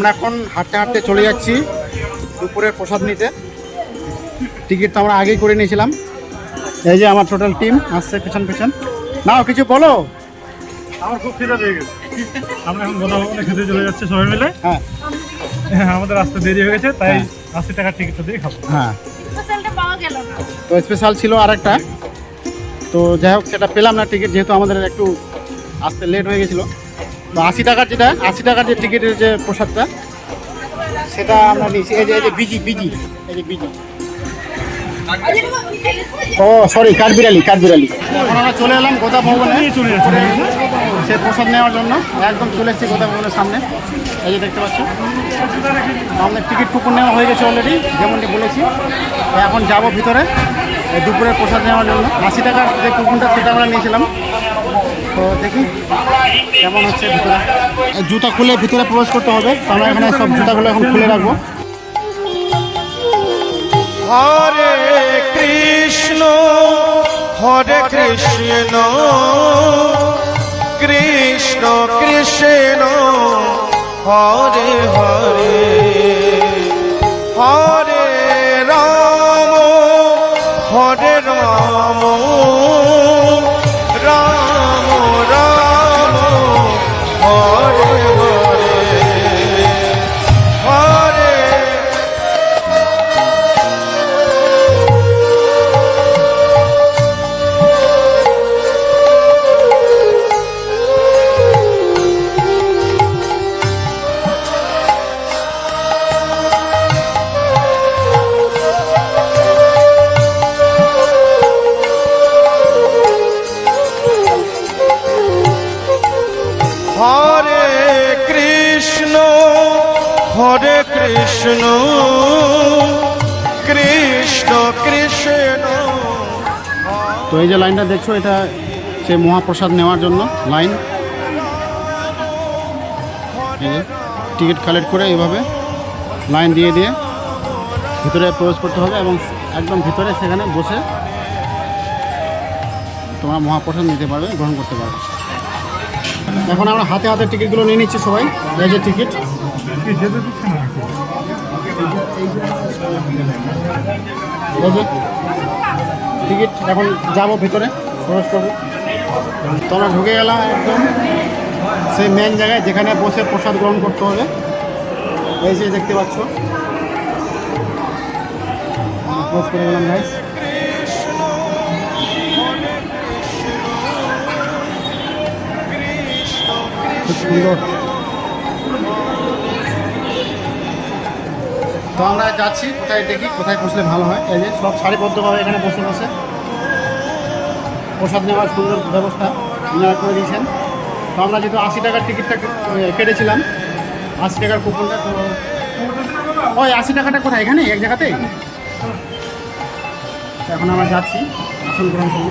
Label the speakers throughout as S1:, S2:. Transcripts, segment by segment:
S1: আমরা এখন হাঁটতে হাঁটতে চলে যাচ্ছি দুপুরের প্রসাদ নিতে। টিকিট তো আমরা আগেই করে নিয়েছিলাম। এই যে আমার টোটাল টিম আসছে পেছন পেছন। নাও কিছু বলো।
S2: আমার খুব খিদে পেয়ে গেছে। আমরা এখন গোদা ভবনে খেতে চলে যাচ্ছে সবাই মিলে।
S1: হ্যাঁ।
S2: হ্যাঁ, আমাদের আসতে দেরি হয়ে গেছে তাই আশি টাকার টিকিটটা দিয়ে খাব।
S1: হ্যাঁ।
S3: স্পেশালটা পাওয়া গেল না।
S1: তো স্পেশাল ছিল আর একটা তো যাই হোক সেটা পেলাম না টিকিট যেহেতু আমাদের একটু আসতে লেট হয়ে গেছিল। আশি টাকার যেটা, আশি টাকার যে টিকিটের যে প্রসাদটা, সেটা আমরা নিয়েছি। এই যে এই যে বিজি বিজি এই যে বিজি ও সরি কাঠবিড়ালি কাঠবিড়ালি। এখন আমরা চলে এলাম গোদা ভবনে। সে প্রসাদ নেওয়ার জন্য। একদম চলে এসেছি গোদা ভবনের সামনে। এই যে দেখতে পাচ্ছ। আমাদের টিকিট কুপন নেওয়া হয়ে গেছে অলরেডি যেমনটি বলেছি। এখন যাব ভিতরে। দুপুরের প্রসাদ নেওয়ার জন্য। আশি টাকার যে কুপনটা, সেটা আমরা নিয়েছিলাম। তো দেখি কেমন হচ্ছে ভিতরে। জুতা খুলে ভিতরে প্রবেশ করতে হবে আমরা এখানে সব জুতাগুলো এখন খুলে রাখব।
S4: হরে কৃষ্ণ হরে কৃষ্ণ কৃষ্ণ কৃষ্ণ, হরে হরে হরে কৃষ্ণ কৃষ্ণ কৃষ্ণ।
S1: তো এই যে লাইনটা দেখছ, এটা সে মহাপ্রসাদ নেওয়ার জন্য লাইন। টিকিট কালেক্ট করে এইভাবে লাইন দিয়ে দিয়ে ভিতরে প্রবেশ করতে হবে এবং একদম ভিতরে সেখানে বসে তোমরা মহাপ্রসাদ নিতে পারবে, গ্রহণ করতে পারবে। এখন আমরা হাতে হাতে টিকিটগুলো নিয়ে নিচ্ছি সবাই, এই যে টিকিট। টিকিট এখন যাব ভিতরে, প্রবেশ করব। তো ঢুকে গেলাম একদম। সেই মেন জায়গায় যেখানে বসে প্রসাদ গ্রহণ করতে হবে, এই যে দেখতে পাচ্ছ। প্রবেশ করে গেলাম সুন্দর। তো আমরা যাচ্ছি, কোথায় দেখি, কোথায় বসলে ভালো হয়। এই যে, সব সারিবদ্ধভাবে এখানে বসে বসে। প্রসাদ নেওয়ার সুন্দর ব্যবস্থা ইনারা করে দিয়েছেন। তো আমরা যেহেতু আশি টাকার টিকিটটা কেটেছিলাম, আশি টাকার কুপনটা, তো ওই আশি টাকাটা কোথায়? এখানে এক জায়গাতেই? এখন আমরা যাচ্ছি, আসন গ্রহণ করব।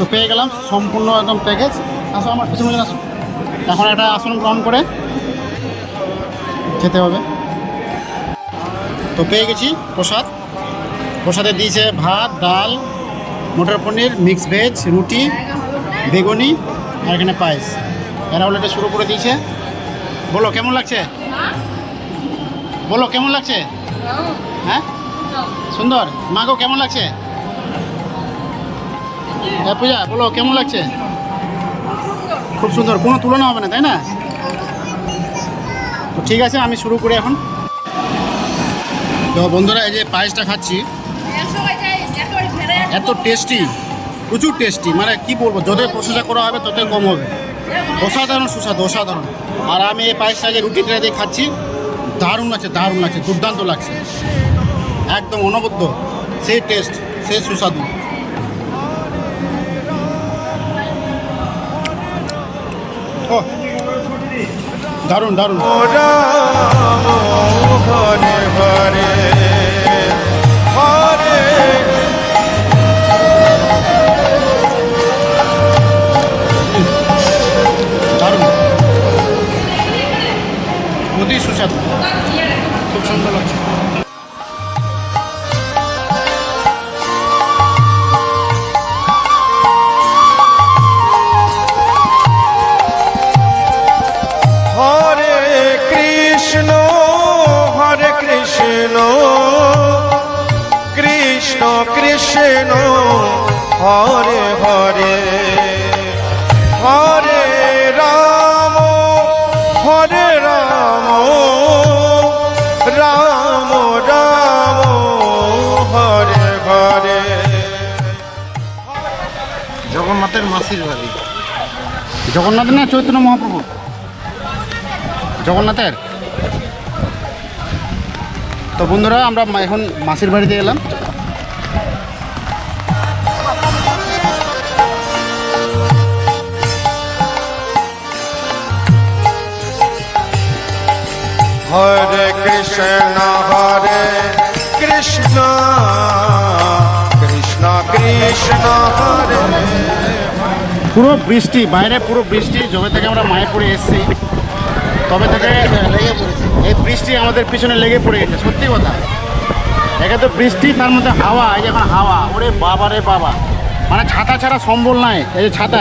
S1: তো পেয়ে গেলাম সম্পূর্ণ একদম প্যাকেজ আসো আমার পিছনে আসো। এখন একটা আসন গ্রহণ করে খেতে হবে। তো পেয়ে গেছি প্রসাদ। প্রসাদে দিয়েছে ভাত ডাল মটর পনির মিক্স ভেজ রুটি বেগুনি আর এখানে পায়েস। এরা অলরেডি শুরু করে দিয়েছে। বলো কেমন লাগছে? বলো কেমন লাগছে? হ্যাঁ? সুন্দর। মাকেও কেমন লাগছে?
S4: হ্যাঁ পূজা, বলো, কেমন লাগছে? খুব সুন্দর, কোনো তুলনা হবে না, তাই না? তো ঠিক আছে, আমি শুরু করি এখন। তো বন্ধুরা, এই যে পায়েসটা খাচ্ছি। এত টেস্টি প্রচুর টেস্টি মানে কি বলব, যতই প্রশংসা করা হবে, ততই কম হবে। অসাধারণ সুস্বাদু, অসাধারণ। আর আমি এই পায়েসটা যে রুটিটা দিয়ে খাচ্ছি। দারুণ আছে দারুণ আছে দুর্দান্ত লাগছে। একদম অনবদ্য, সেই টেস্ট সেই সুস্বাদু। দারুণ দারুণ। দারুণ। অতি সুস্বাদু। খুব সুন্দর লাগছে। জগন্নাথের মাসির বাড়ি। জগন্নাথ না চৈতন্য মহাপ্রভু? জগন্নাথের? তো বন্ধুরা আমরা মা- এখন মাসির বাড়িতে এলাম।
S1: হরে কৃষ্ণ হরে কৃষ্ণ কৃষ্ণ কৃষ্ণ হরে
S4: পুরো বৃষ্টি, বাইরে পুরো বৃষ্টি যবে থেকে আমরা মায়াপুরে এসেছি। তবে থেকে এই বৃষ্টি আমাদের পিছনে লেগে পড়ে গেছে সত্যি কথা। একে তো বৃষ্টি, তার মধ্যে হাওয়া, এই এখন হাওয়া। ওরে বাবা রে বাবা। মানে ছাতা ছাড়া সম্বল নাই, এই যে ছাতা।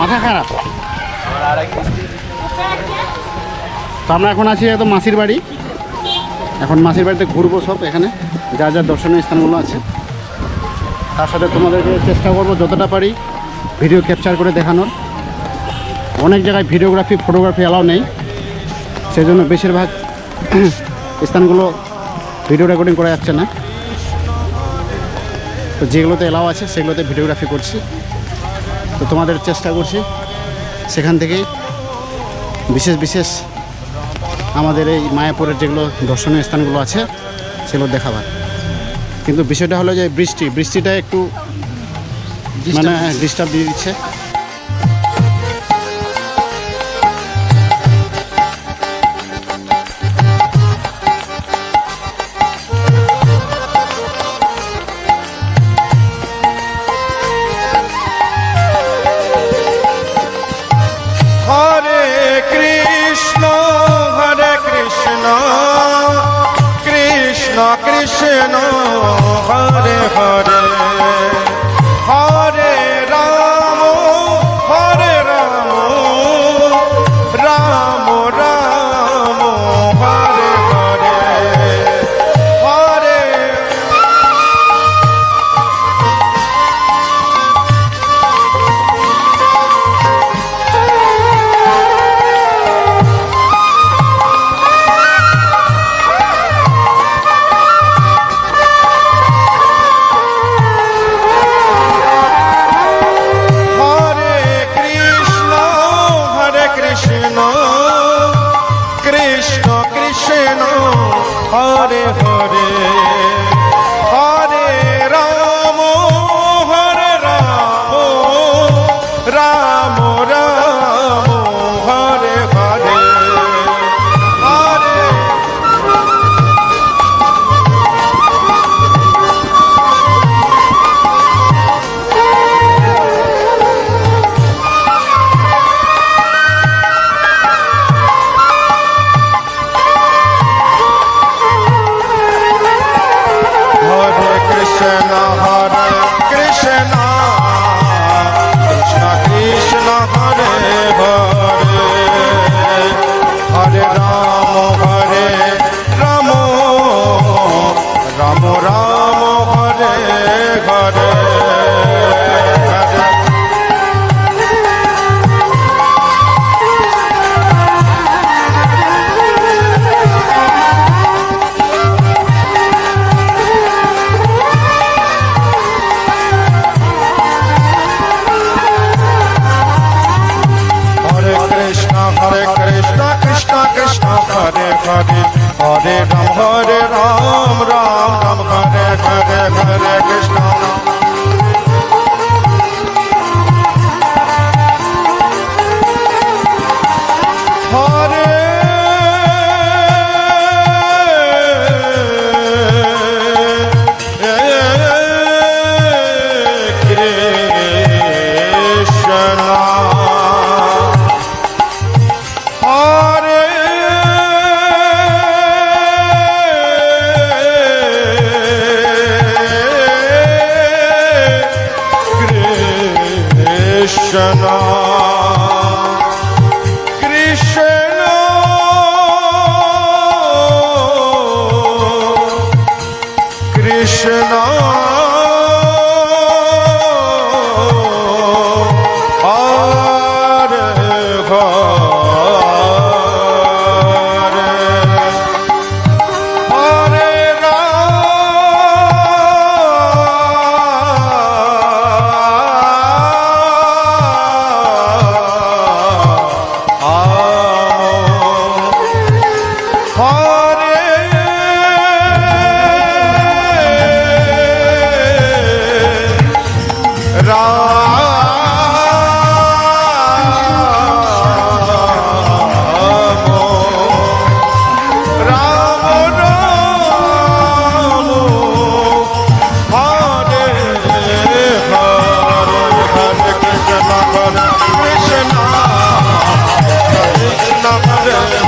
S4: মাথা খারাপ। তো আমরা এখন আছি একদম মাসির বাড়ি। এখন মাসির বাড়িতে ঘুরবো সব এখানে। যা যা দর্শনীয় স্থানগুলো আছে। তার সাথে তোমাদেরকে চেষ্টা করব যতটা পারি ভিডিও ক্যাপচার করে দেখানোর। অনেক জায়গায় ভিডিওগ্রাফি ফটোগ্রাফি অ্যালাউ নেই। সেই জন্য বেশিরভাগ স্থানগুলো ভিডিও রেকর্ডিং করা যাচ্ছে না। তো যেগুলোতে এলাও আছে, সেগুলোতে ভিডিওগ্রাফি করছি। তো তোমাদের চেষ্টা করছি সেখান থেকেই। বিশেষ বিশেষ আমাদের এই মায়াপুরের যেগুলো দর্শনীয় স্থানগুলো আছে, সেগুলো দেখাবার। কিন্তু বিষয়টা হলো যে বৃষ্টি বৃষ্টিটা একটু মানে ডিস্টার্ব দিয়ে দিচ্ছে।
S1: রাম Krishna. কৃষ্ণ